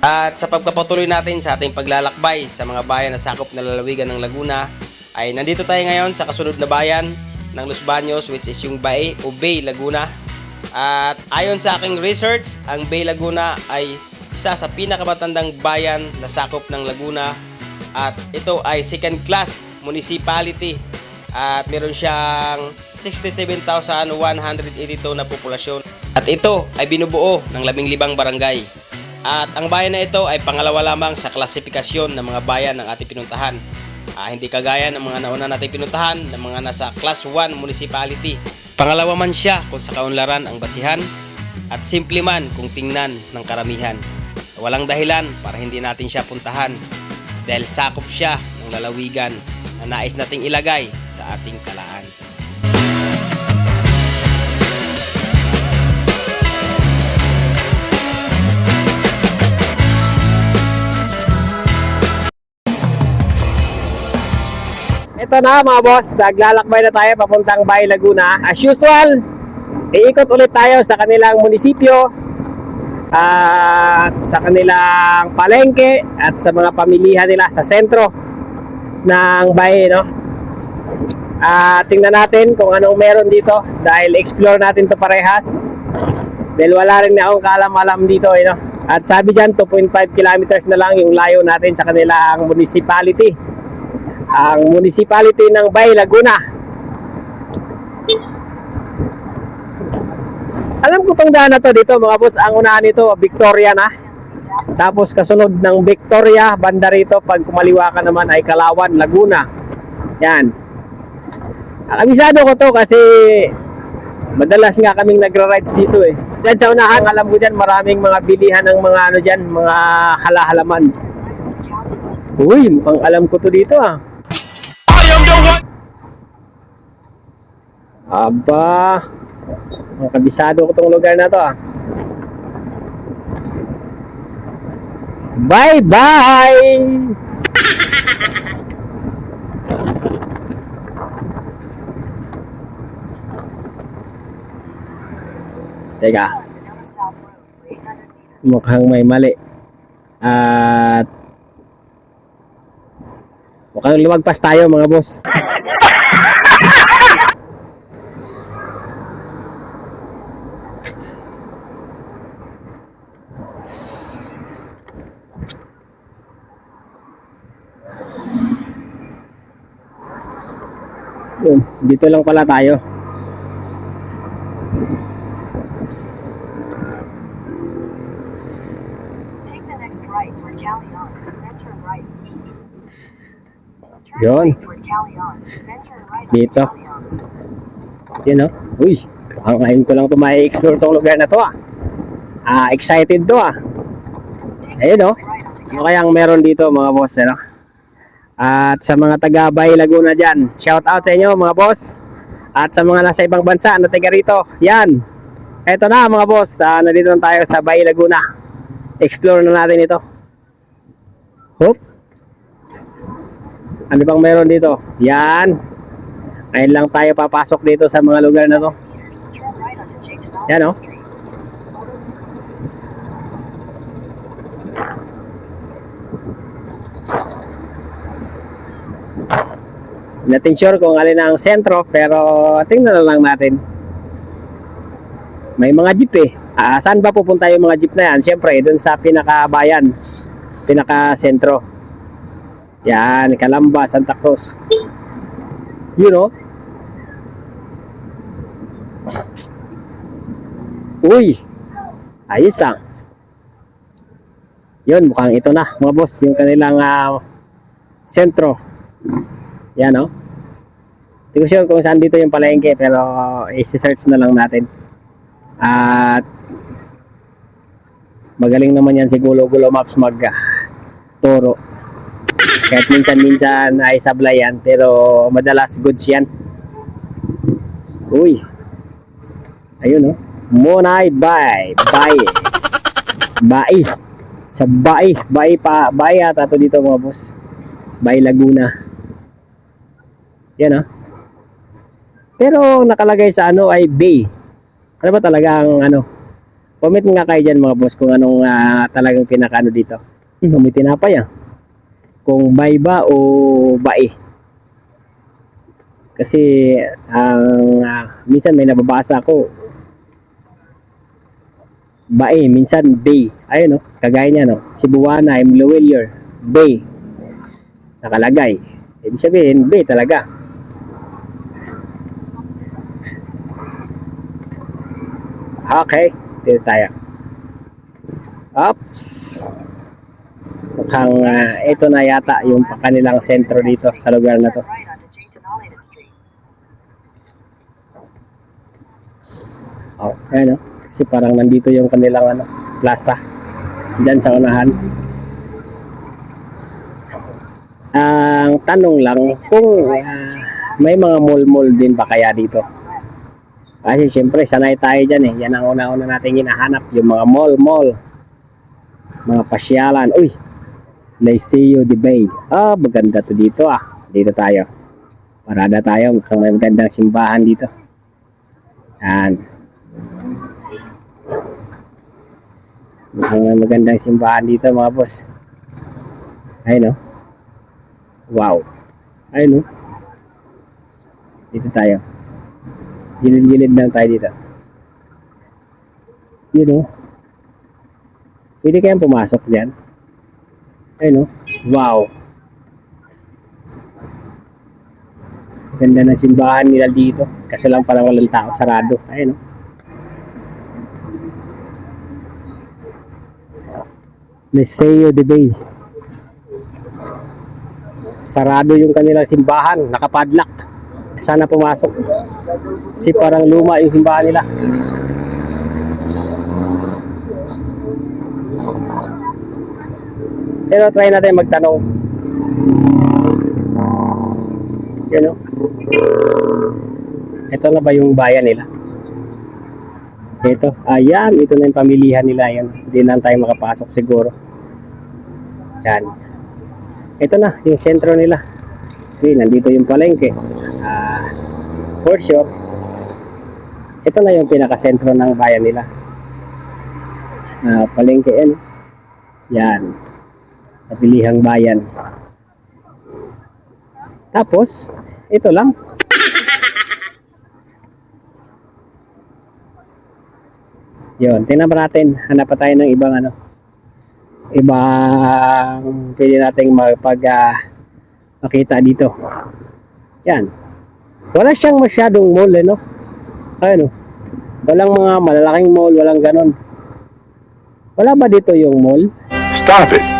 At sa pagpapatuloy natin sa ating paglalakbay sa mga bayan na sakop na lalawigan ng Laguna, ay nandito tayo ngayon sa kasunod na bayan ng Los Baños which is yung Bay o Bay Laguna. At ayon sa aking research, ang Bay Laguna ay isa sa pinakamatandang bayan na sakop ng Laguna. At ito ay second class municipality. At meron siyang 67,182 na populasyon. At ito ay binubuo ng labing libang barangay at ang bayan na ito ay pangalawa lamang sa klasifikasyon ng mga bayan ng ating pinuntahan. Ah, hindi kagaya ng mga nauna nating pinuntahan ng mga nasa class 1 municipality. Pangalawa man siya kung sa kaunlaran ang basihan at simple man kung tingnan ng karamihan. Walang dahilan para hindi natin siya puntahan dahil sakop siya ng lalawigan na nais nating ilagay sa ating talaan. Ito na mga boss, naglalakbay na tayo papuntang Bay Laguna. As usual, iikot ulit tayo sa kanilang munisipyo at sa kanilang palengke at sa mga pamilihan nila sa sentro ng Bay, no? At tingnan natin kung anong meron dito dahil explore natin to parehas. Dahil wala rin na akong kaalam-alam dito, eh, no? At sabi dyan, 2.5 kilometers na lang yung layo natin sa kanilang municipality ang municipality ng Bay Laguna. Alam ko tong daan na to dito mga boss, ang unahan nito Victoria na. Tapos kasunod ng Victoria, banda rito pag kumaliwa ka naman ay Kalawan, Laguna. Yan. Amisado ko to kasi madalas nga kaming nagra-rides dito eh. Diyan sa unahan, alam mo dyan, maraming mga bilihan ng mga ano dyan, mga halahalaman. Uy, mukhang alam ko to dito ah. Aba, kabisado ko tong lugar na to ah. Bye-bye! Teka, mukhang may mali. At mukhang lumagpas tayo mga boss. Yun, dito lang pala tayo. Yun. Dito. Yan o. Uy, ang ngayon ko lang ito ma-explore tong lugar na to ah. Ah, excited to ah. Ayun the oh. Ano kayang meron dito mga boss, ano? At sa mga taga Bay Laguna dyan, shout out sa inyo mga boss. At sa mga nasa ibang bansa na taga rito, yan. Eto na mga boss, ah, nandito na tayo sa Bay Laguna. Explore na natin ito. Hop. Ano bang meron dito? Yan. Ngayon lang tayo papasok dito sa mga lugar na to. Yan, oh. Street. Hindi natin sure kung alin ang sentro, pero tingnan na lang natin. May mga jeep eh. Ah, saan ba pupunta yung mga jeep na yan? Siyempre, dun sa pinakabayan, pinaka-sentro. Yan, Calamba, Santa Cruz. You know? Uy! Ayos lang. Yun, mukhang ito na, mga boss, yung kanilang ah, sentro. Yan, no? Hindi ko sure kung saan dito yung palengke, pero isi-search na lang natin. At magaling naman yan si Gulo Gulo Maps mag ah, turo. Kahit minsan-minsan ay sablay yan, pero madalas goods yan. Uy. Ayun, no? Monay Bay. Bay. Bay. Sa Bay. Bay pa. Bay ata to dito mga boss. Bay Laguna. Yan ah. Pero nakalagay sa ano ay bay. Ano ba talaga ang ano? Comment nga kayo dyan mga boss kung anong ah, talagang pinakano dito. Hmm, may tinapay ah. Kung bay ba o bae. Kasi ang ah, minsan may nababasa ako bae, minsan bay. Ayun no, kagaya niya no. Cebuana, I'm Llewellyn, bay. Nakalagay. Ibig sabihin, bay talaga. Okay, dito tayo. Oops. Mukhang ah, ito na yata yung kanilang sentro dito sa lugar na to. Oh, ayan oh. Kasi parang nandito yung kanilang ano, plaza. Diyan sa unahan. Ang tanong lang kung ah, may mga mall-mall din ba kaya dito? Kasi siyempre sanay tayo dyan eh. Yan ang una-una natin hinahanap. Yung mga mall-mall. Mga pasyalan. Uy! Liceo de Bay. Ah, maganda to dito ah. Dito tayo. Parada tayo. Mukhang magandang simbahan dito. Yan. Mukhang may magandang simbahan dito mga boss. Ayun oh. Wow. Ayun oh. Dito tayo. Gilid-gilid lang tayo dito. Yun oh. Pwede kayang pumasok dyan. Ayun oh. Wow. Ganda na simbahan nila dito. Kasi lang pala walang tao sarado. Ayun oh. Liceo de Bay. Sarado yung kanilang simbahan, nakapadlock. Sana pumasok. Kasi parang luma yung simbahan nila. Pero try natin magtanong. Yun o. Ito na ba yung bayan nila? Ito. Ayan, ito na yung pamilihan nila. Yan. Hindi lang tayo makapasok siguro. Yan. Ito na, yung sentro nila. Okay, nandito yung palengke. Ah, for sure. Ito na yung pinakasentro ng bayan nila. Ah, palengke yan. Yan. Pabilihang bayan. Tapos, ito lang. Yun, tingnan natin. Hanap tayo ng ibang ano. Ibang pwede nating magpag ah, makita dito. Yan. Wala siyang masyadong mall, eh, no? Ayun, oh. Walang mga malalaking mall, walang ganon. Wala ba dito yung mall? Stop it.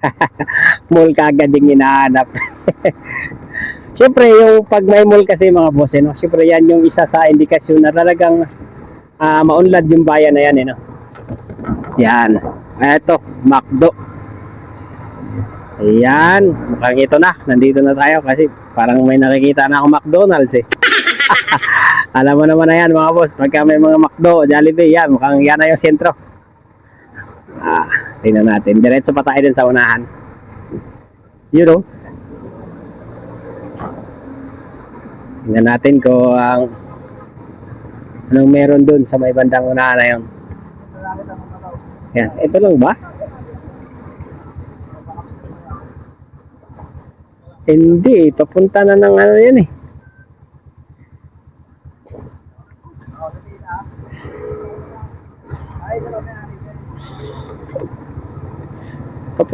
mall kagad yung hinahanap. Siyempre, yung pag may mall kasi mga boss, eh, no? Siyempre, yan yung isa sa indikasyon na talagang ah, maunlad yung bayan na yan, eh, no? Yan. Eto, McDo. Ayan. Mukhang ito na. Nandito na tayo kasi parang may nakikita na ako McDonald's, eh. Alam mo naman na yan, mga boss. Pagka may mga McDo, Jollibee, yan. Mukhang yan na yung sentro. Ah, tingnan natin. Diretso pa tayo din sa unahan. You know. Tingnan natin kung ang anong meron dun sa may bandang unahan na yun. Yan, ito lang ba? Hindi, papunta na ng ano yan eh.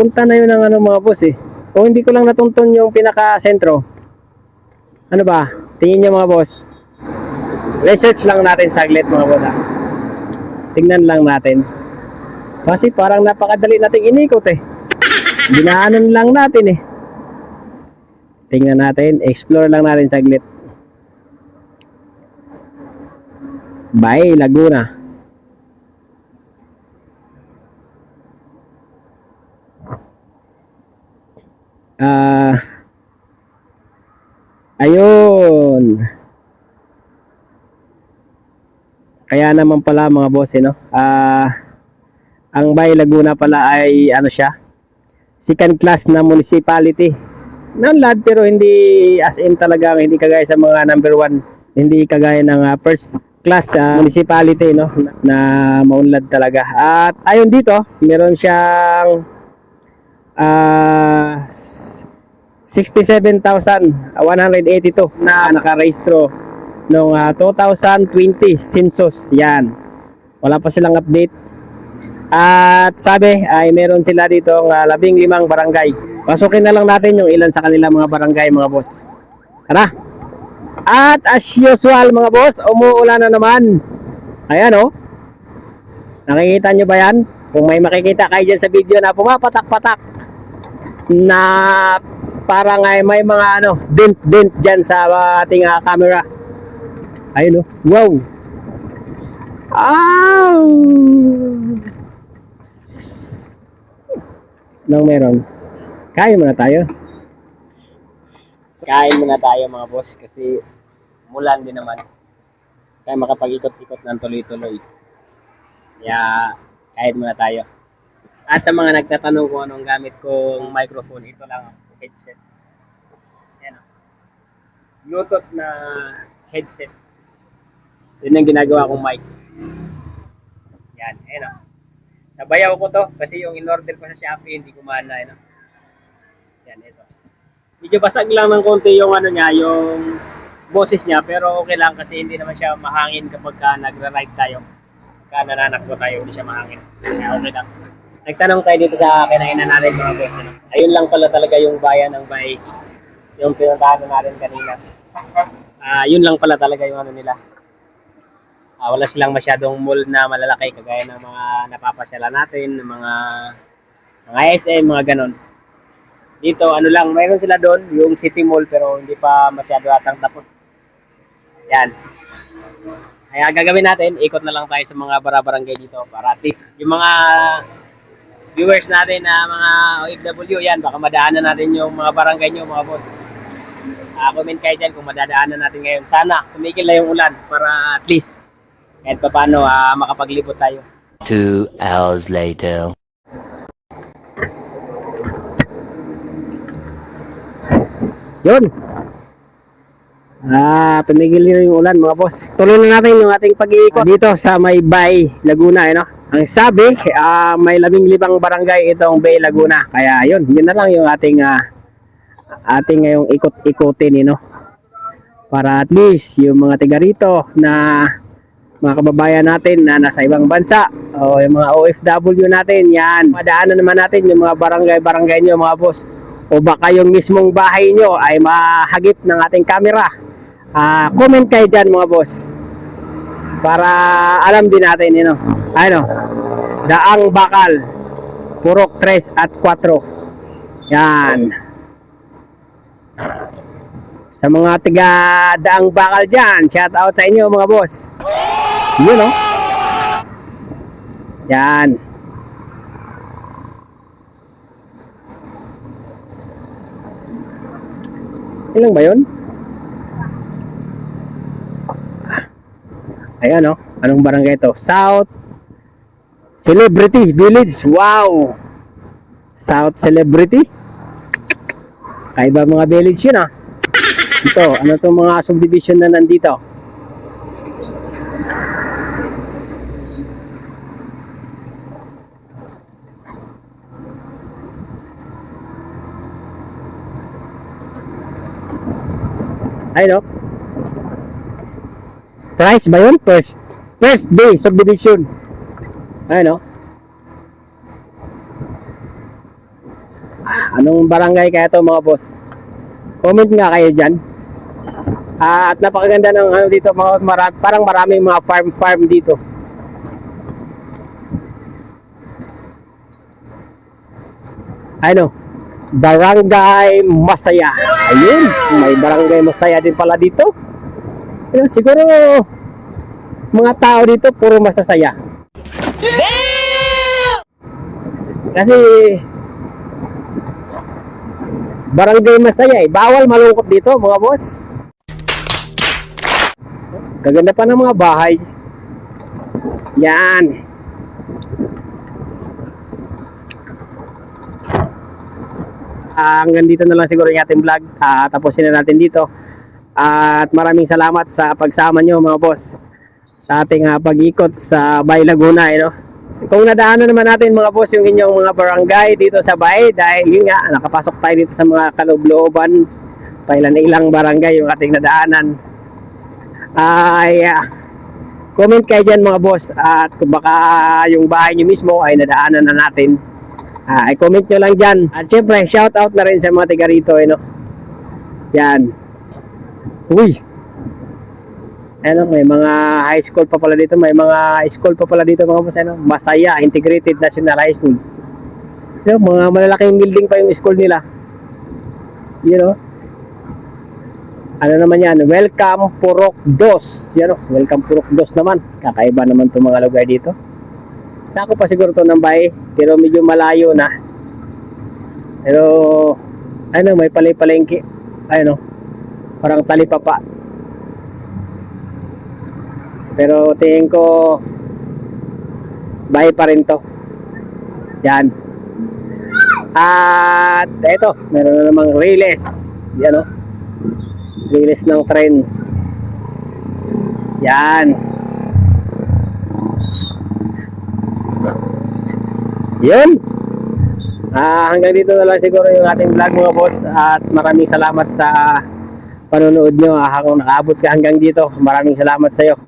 Papunta na yun ng ano mga boss eh. Kung hindi ko lang natuntun yung pinaka-sentro. Ano ba? Tingin nyo mga boss. Research lang natin saglit mga boss ha. Tingnan lang natin. Kasi parang napakadali nating inikot eh. Dinaanan lang natin eh. Tingnan natin. Explore lang natin saglit. Bye, Laguna. Ah. ayun. Kaya naman pala mga boss, eh, no? Ah, ang Bay Laguna pala ay ano siya? Second class na municipality. Nanlad pero hindi as in talaga hindi kagaya sa mga number one. Hindi kagaya ng ah, first class ah, municipality no na, na maunlad talaga. At ayon dito, meron siyang ah 67,182 na nakarehistro noong ah, 2020 census. Yan. Wala pa silang update. At sabi ay meron sila dito ng labing limang barangay. Pasukin na lang natin yung ilan sa kanilang mga barangay mga boss. Tara! At as usual mga boss, umuulan na naman. Ayan oh. Nakikita nyo ba yan? Kung may makikita kayo dyan sa video na pumapatak-patak na parang ay may mga ano, dent-dent dyan sa ating ah, camera. Ayun oh. Wow! Ow! Nang meron. Kain muna tayo. Kain muna tayo mga boss kasi mulan din naman. Kaya makapag-ikot-ikot ng tuloy-tuloy. Kaya kain muna tayo. At sa mga nagtatanong kung anong gamit kong microphone, ito lang ang headset. Yan. oh. Bluetooth na headset. Yun ang ginagawa kong mic. Yan, ayun o. Nabayaw ko to kasi yung in-order ko sa Shopee hindi gumana, ano. Yan, ito. Medyo basag lang ng konti yung ano niya, yung boses niya, pero okay lang kasi hindi naman siya mahangin kapag ka nagra-ride tayo. Kaya nananakbo tayo, hindi siya mahangin. Kaya okay lang. Nagtanong tayo dito sa kinainan natin mga boss. Ano? Ayun lang pala talaga yung bayan ng bike. Yung pinuntahan na natin kanina. Ah, yun lang pala talaga yung ano nila. Ah, wala silang masyadong mall na malalaki kagaya ng mga napapasyalan natin, ng mga mga SM, mga ganon. Dito, ano lang, mayroon sila doon, yung City Mall, pero hindi pa masyado atang tapos. Yan. Kaya gagawin natin, ikot na lang tayo sa mga barabarangay dito para at least yung mga viewers natin na mga OFW, yan, baka madaanan natin yung mga barangay nyo, mga boss. Ah, comment kayo dyan kung madadaanan natin ngayon. Sana, tumigil na yung ulan para at least kahit pa paano ah, makapaglibot tayo. Two hours later. Yun. Ah, tumigil na yung ulan mga boss. Tuloy na natin yung ating pag-iikot dito sa may Bay, Laguna, eh, no? Ang sabi, ah, may labing libang barangay itong Bay, Laguna. Kaya yun, yun na lang yung ating ah, ating ngayong ikot-ikotin, eh, no? Para at least yung mga tiga rito na mga kababayan natin na nasa ibang bansa o yung mga OFW natin, yan. Madaanan naman natin yung mga barangay-barangay nyo mga boss. O baka yung mismong bahay nyo ay mahagip ng ating camera. Ah, comment kayo dyan mga boss. Para alam din natin, you know. Ano, daang bakal, purok 3 at 4. Yan. Sa mga tiga daang bakal dyan, shout out sa inyo mga boss. Yun oh. Yan. Ilang ba yun? Ayan oh. Anong barangay ito? South Celebrity Village. Wow! South Celebrity. Kaiba mga village yun ah. Ito, ano itong mga subdivision na nandito? Ay, no? Price ba yun? First, first day subdivision. Ay, no? Ah, Anong barangay kaya to mga boss? Comment nga kayo dyan. Ah, at napakaganda ng ano dito, mga, mara- parang maraming mga farm-farm dito. Ano? Barangay Masaya. Ayun, may Barangay Masaya din pala dito. Ayun, siguro mga tao dito puro masasaya. Kasi Barangay Masaya eh. Bawal malungkot dito mga boss. Gaganda pa ng mga bahay. Yan. Ah, hanggang dito na lang siguro yung ating vlog. Ah, tapusin na natin dito. At maraming salamat sa pagsama nyo mga boss sa ating ah, pag-ikot sa Bay Laguna, eh, no? Kung nadaanan naman natin mga boss yung inyong mga barangay dito sa Bay dahil yun nga, nakapasok tayo dito sa mga kaloob-looban pailan-ilang barangay yung ating nadaanan ay ah, comment kayo dyan mga boss at kung baka yung bahay nyo mismo ay nadaanan na natin ay comment nyo lang dyan at syempre shout out na rin sa mga tiga rito eh, no? yan uy ano, may mga high school pa pala dito, may mga school pa pala dito mga boss, ano, Masaya Integrated National High School. You know, mga malalaking building pa yung school nila. You know? Ano naman yan? Welcome Purok Dos. Yan o, welcome Purok Dos naman. Kakaiba naman itong mga lugar dito. Sako pa siguro to ng bahay, pero medyo malayo na. Pero, ano, may palay-palengke. Ayun o, parang talipapa. Pero tingin ko bahay pa rin to. Yan. At eto, meron na namang relays. Yan o. Relays ng tren. Yan. Yun. Ah, hanggang dito na lang siguro yung ating vlog mga boss at maraming salamat sa panonood nyo. Ah, kung nakaabot ka hanggang dito, maraming salamat sa iyo.